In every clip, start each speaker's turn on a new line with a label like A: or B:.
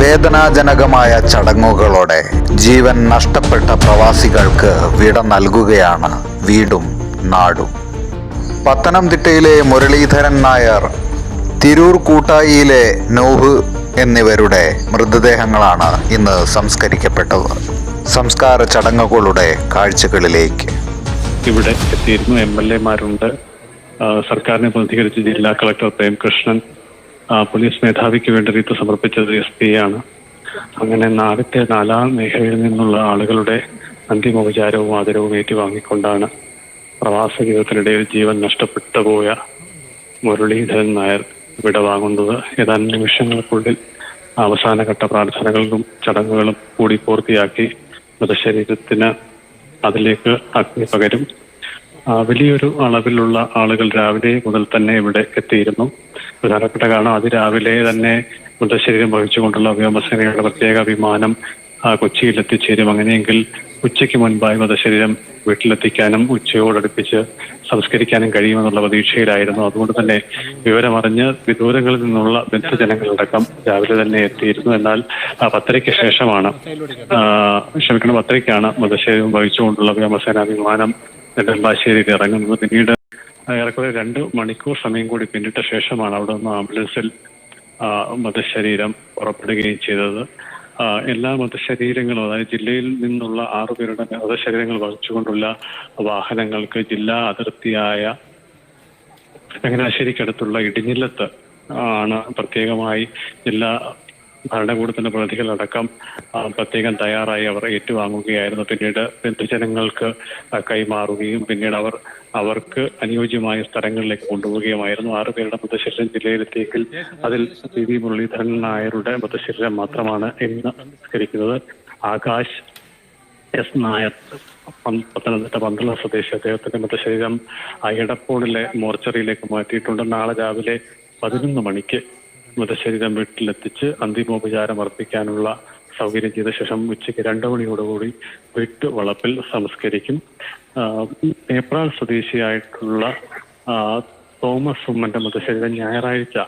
A: വേദനാജനകമായ ചടങ്ങുകളോടെ ജീവൻ നഷ്ടപ്പെട്ട പ്രവാസികൾക്ക് വിട നൽകുകയാണ് വീടും നാടും. പത്തനംതിട്ടയിലെ മുരളീധരൻ നായർ തിരൂർ കൂട്ടായിയിലെ നോഹ് എന്നിവരുടെ മൃതദേഹങ്ങളാണ് ഇന്ന് സംസ്കരിക്കപ്പെട്ടത്. സംസ്കാര ചടങ്ങുകളുടെ കാഴ്ചകളിലേക്ക്.
B: ഇവിടെ എത്തിയിരുന്നു എം എൽ എമാരുണ്ട്. സർക്കാരിനെ പ്രതികരിച്ച് ജില്ലാ കളക്ടർ പ്രേംകൃഷ്ണൻ പോലീസ് മേധാവിക്ക് വേണ്ടി റീത്ത് സമർപ്പിച്ചത് എസ് പി ആണ്. അങ്ങനെ നാളത്തെ നാലാം മേഖലയിൽ നിന്നുള്ള ആളുകളുടെ അന്തിമോപചാരവും ആദരവും ഏറ്റുവാങ്ങിക്കൊണ്ടാണ് പ്രവാസ ജീവിതത്തിനിടയിൽ ജീവൻ നഷ്ടപ്പെട്ടു പോയ മുരളീധരൻ നായർ വിടവാങ്ങുന്നത് ഏതാനും നിമിഷങ്ങൾക്കുള്ളിൽ അവസാനഘട്ട പ്രാർത്ഥനകളും ചടങ്ങുകളും കൂടി പൂർത്തിയാക്കി മൃതശരീരത്തിന് അതിലേക്ക് അഗ്നി പകരും. വലിയൊരു അളവിലുള്ള ആളുകൾ രാവിലെ മുതൽ തന്നെ ഇവിടെ എത്തിയിരുന്നു. പ്രധാനപ്പെട്ട കാരണം അതിരാവിലെ തന്നെ മൃതശരീരം വഹിച്ചുകൊണ്ടുള്ള വ്യോമസേനയുടെ പ്രത്യേക വിമാനം കൊച്ചിയിൽ എത്തിച്ചേരും അങ്ങനെയെങ്കിൽ ഉച്ചയ്ക്ക് മുൻപായി മൃതശരീരം വീട്ടിലെത്തിക്കാനും ഉച്ചയോടടുപ്പിച്ച് സംസ്കരിക്കാനും കഴിയുമെന്നുള്ള പ്രതീക്ഷയിലായിരുന്നു. അതുകൊണ്ട് തന്നെ വിവരമറിഞ്ഞ് വിദൂരങ്ങളിൽ നിന്നുള്ള ബന്ധുജനങ്ങളടക്കം രാവിലെ തന്നെ എത്തിയിരുന്നു. എന്നാൽ ആ, പത്തരയ്ക്ക് ശേഷമാണ് ആ, ക്ഷമിക്കണം പത്തരയ്ക്കാണ് മൃതശരീരം വഹിച്ചുകൊണ്ടുള്ള വ്യോമസേനാ വിമാനം നെടുമ്പാശ്ശേരിയിൽ ഇറങ്ങുന്നത്. പിന്നീട് ഏറെക്കുറെ രണ്ട് മണിക്കൂർ സമയം കൂടി പിന്നിട്ട ശേഷമാണ് അവിടെ നിന്ന് ആംബുലൻസിൽ ആ, മൃതശരീരം പുറപ്പെടുകയും ചെയ്തത്. ആ, എല്ലാ മൃതശരീരങ്ങളും അതായത് ജില്ലയിൽ നിന്നുള്ള ആറുപേരുടെ മൃതശരീരങ്ങൾ വഹിച്ചുകൊണ്ടുള്ള വാഹനങ്ങൾക്ക് ജില്ലാ അതിർത്തിയായ ചങ്ങനാശ്ശേരിക്കടുത്തുള്ള ഇടിഞ്ഞില്ലത്ത് ആണ് പ്രത്യേകമായി ജില്ലാ ഭരണകൂടത്തിന്റെ പ്രതികളടക്കം പ്രത്യേകം തയ്യാറായി അവർ ഏറ്റുവാങ്ങുകയായിരുന്നു. പിന്നീട് ബന്ധുജനങ്ങൾക്ക് കൈമാറുകയും പിന്നീട് അവർ അവർക്ക് അനുയോജ്യമായ സ്ഥലങ്ങളിലേക്ക് കൊണ്ടുപോവുകയുമായിരുന്നു. ആറുപേരുടെ മൃതശരീരം ജില്ലയിലെത്തിയെങ്കിൽ അതിൽ പി വി മുരളീധരൻ നായരുടെ മൃതശരീരം മാത്രമാണ് ഇന്ന് സംസ്കരിക്കുന്നത്. ആകാശ് എസ് നായർ പത്തനംതിട്ട പന്തളം സ്വദേശി. അദ്ദേഹത്തിന്റെ മൃതശരീരം എടപ്പോളിലെ മോർച്ചറിയിലേക്ക് മാറ്റിയിട്ടുണ്ട്. നാളെ രാവിലെ പതിനൊന്ന് മണിക്ക് മൃതശരീരം വീട്ടിലെത്തിച്ച് അന്തിമോപചാരം അർപ്പിക്കാനുള്ള സൗകര്യം ചെയ്ത ശേഷം ഉച്ചയ്ക്ക് രണ്ടു മണിയോടുകൂടി വീട്ടുവളപ്പിൽ സംസ്കരിക്കും. നേപ്രാൾ സ്വദേശിയായിട്ടുള്ള തോമസ് ഉമ്മന്റെ മൃതശരീരം ഞായറാഴ്ച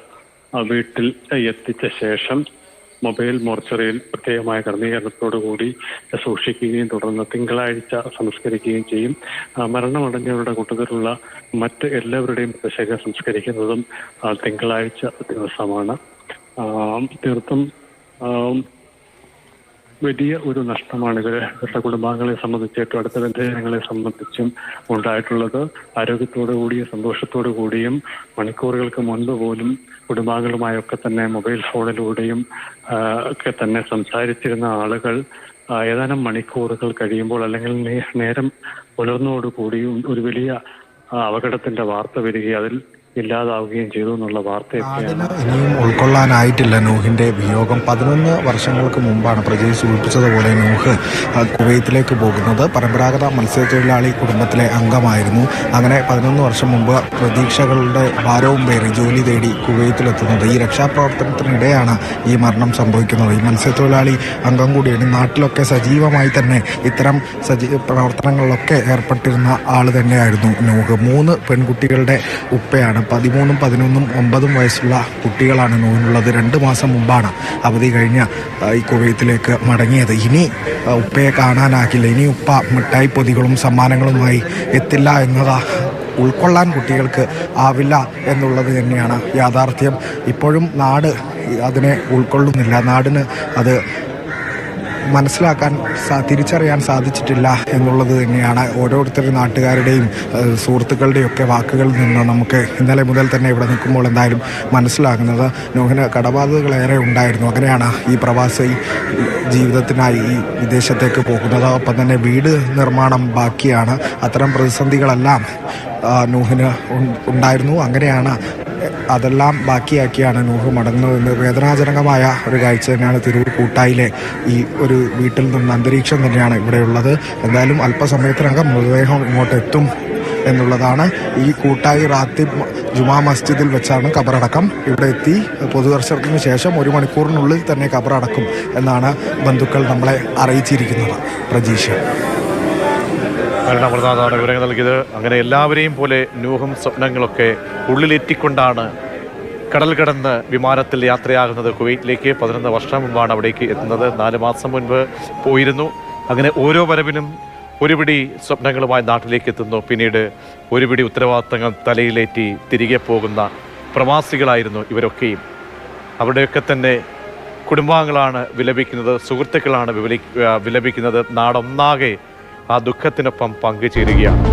B: വീട്ടിൽ എത്തിച്ച ശേഷം മൊബൈൽ മോർച്ചറിയിൽ പ്രത്യേകമായ ക്രമീകരണത്തോടുകൂടി സൂക്ഷിക്കുകയും തുടർന്ന് തിങ്കളാഴ്ച സംസ്കരിക്കുകയും ചെയ്യും. മരണമടഞ്ഞവരുടെ കൂട്ടത്തിലുള്ള മറ്റ് എല്ലാവരുടെയും പ്രത്യേക സംസ്കരിക്കുന്നതും തിങ്കളാഴ്ച ദിവസമാണ്. തീർത്തും വലിയ ഒരു നഷ്ടമാണ് ഇവരെ ഇവരുടെ കുടുംബാംഗങ്ങളെ സംബന്ധിച്ചിട്ടും അടുത്ത ബന്ധജനങ്ങളെ സംബന്ധിച്ചും ഉണ്ടായിട്ടുള്ളത്. ആരോഗ്യത്തോടു കൂടിയും സന്തോഷത്തോടു കൂടിയും മണിക്കൂറുകൾക്ക് മുൻപ് പോലും കുടുംബാംഗങ്ങളുമായൊക്കെ തന്നെ മൊബൈൽ ഫോണിലൂടെയും ഒക്കെ തന്നെ സംസാരിച്ചിരുന്ന ആളുകൾ ഏതാനും മണിക്കൂറുകൾ കഴിയുമ്പോൾ അല്ലെങ്കിൽ നേരം പുലർന്നോടുകൂടിയും ഒരു വലിയ അപകടത്തിന്റെ വാർത്ത വരികയും അതിൽ ഇല്ലാതാവുകയും ചെയ്തു എന്നുള്ള വാർത്തയൊക്കെയാണ്.
C: ഇനിയും ഉൾക്കൊള്ളാനായിട്ടില്ല നൂഹിന്റെ വിയോഗം. പതിനൊന്ന് വർഷങ്ങൾക്ക് മുമ്പാണ് പ്രജയെ സൂചിപ്പിച്ചതുപോലെ നൂഹ് കുവൈത്തിലേക്ക് പോകുന്നത്. പരമ്പരാഗത മത്സ്യത്തൊഴിലാളി കുടുംബത്തിലെ അംഗമായിരുന്നു. അങ്ങനെ പതിനൊന്ന് വർഷം മുമ്പ് പ്രതീക്ഷകളുടെ ഭാരവും പേറി ജോലി തേടി കുവൈത്തിലെത്തുന്നത്. ഈ രക്ഷാപ്രവർത്തനത്തിനിടെയാണ് ഈ മരണം സംഭവിക്കുന്നത്. ഈ മത്സ്യത്തൊഴിലാളി അംഗം കൂടിയാണ്. നാട്ടിലൊക്കെ സജീവമായി തന്നെ ഇത്തരം സജീ പ്രവർത്തനങ്ങളിലൊക്കെ ഏർപ്പെട്ടിരുന്ന ആൾ തന്നെയായിരുന്നു നൂഹ്. മൂന്ന് പെൺകുട്ടികളുടെ ഉപ്പയാണ് പതിമൂന്നും പതിനൊന്നും ഒമ്പതും വയസ്സുള്ള കുട്ടികളാണ് നോവിനുള്ളത്. രണ്ട് മാസം മുമ്പാണ് അവധി കഴിഞ്ഞ് ഈ കുവൈത്തിലേക്ക് മടങ്ങിയത്. ഇനി ഉപ്പയെ കാണാനാകില്ല. ഇനി ഉപ്പ മിഠായി പൊതികളും സമ്മാനങ്ങളുമായി എത്തില്ല എന്നതാ ഉൾക്കൊള്ളാൻ കുട്ടികൾക്ക് ആവില്ല എന്നുള്ളത് തന്നെയാണ് യാഥാർത്ഥ്യം. ഇപ്പോഴും നാട് അതിനെ ഉൾക്കൊള്ളുന്നില്ല. നാടിന് അത് മനസ്സിലാക്കാൻ തിരിച്ചറിയാൻ സാധിച്ചിട്ടില്ല എന്നുള്ളത് തന്നെയാണ് ഓരോരുത്തരുടെ നാട്ടുകാരുടെയും സുഹൃത്തുക്കളുടെയും ഒക്കെ വാക്കുകളിൽ നിന്ന് നമുക്ക് ഇന്നലെ മുതൽ തന്നെ ഇവിടെ നിൽക്കുമ്പോൾ എന്തായാലും മനസ്സിലാകുന്നത്. നോഹിന് കടബാധ്യതകളേറെ ഉണ്ടായിരുന്നു. അങ്ങനെയാണ് ഈ പ്രവാസി ജീവിതത്തിനായി ഈ വിദേശത്തേക്ക് പോകുന്നത്. ഒപ്പം തന്നെ വീട് നിർമ്മാണം ബാക്കിയാണ്. അത്തരം പ്രതിസന്ധികളെല്ലാം നൂഹിന് ഉണ്ടായിരുന്നു. അങ്ങനെയാണ് അതെല്ലാം ബാക്കിയാക്കിയാണ് നൂഹ് മടങ്ങുന്നതെന്ന് വേദനാജനകമായ ഒരു കാഴ്ച തന്നെയാണ് തിരൂർ കൂട്ടായിലെ ഈ ഒരു വീട്ടിൽ നിന്ന് അന്തരീക്ഷം തന്നെയാണ് ഇവിടെയുള്ളത്. എന്തായാലും അല്പസമയത്തിനകം മൃതദേഹം ഇങ്ങോട്ട് എത്തും എന്നുള്ളതാണ് ഈ കൂട്ടായി റാത്തി ജുമാ മസ്ജിദിൽ വെച്ചാണ് ഖബറടക്കം. ഇവിടെ എത്തി പൊതുദർശനത്തിന് ശേഷം ഒരു മണിക്കൂറിനുള്ളിൽ തന്നെ ഖബറടക്കും എന്നാണ് ബന്ധുക്കൾ നമ്മളെ അറിയിച്ചിരിക്കുന്നത്. പ്രജീഷ്.
D: കാരണം അമൃതാഥാണ് വിവരങ്ങൾ നൽകിയത്. അങ്ങനെ എല്ലാവരെയും പോലെ നൂഹും സ്വപ്നങ്ങളൊക്കെ ഉള്ളിലെത്തിക്കൊണ്ടാണ് കടൽ കടന്ന് വിമാനത്തിൽ യാത്രയാകുന്നത്. കുവൈറ്റിലേക്ക് പതിനൊന്ന് വർഷം മുമ്പാണ് അവിടേക്ക് എത്തുന്നത്. നാല് മാസം മുൻപ് പോയിരുന്നു. അങ്ങനെ ഓരോ വരവിനും ഒരുപിടി സ്വപ്നങ്ങളുമായി നാട്ടിലേക്ക് എത്തുന്നു. പിന്നീട് ഒരുപിടി ഉത്തരവാദിത്തങ്ങൾ തലയിലേറ്റി തിരികെ പോകുന്ന പ്രവാസികളായിരുന്നു ഇവരൊക്കെയും. അവിടെയൊക്കെ തന്നെ കുടുംബാംഗങ്ങളാണ് വിലപിക്കുന്നത് സുഹൃത്തുക്കളാണ് വിലപി വിലപിക്കുന്നത്. നാടൊന്നാകെ ആ ദുഃഖത്തിനൊപ്പം പങ്കുചേരുകയാണ്.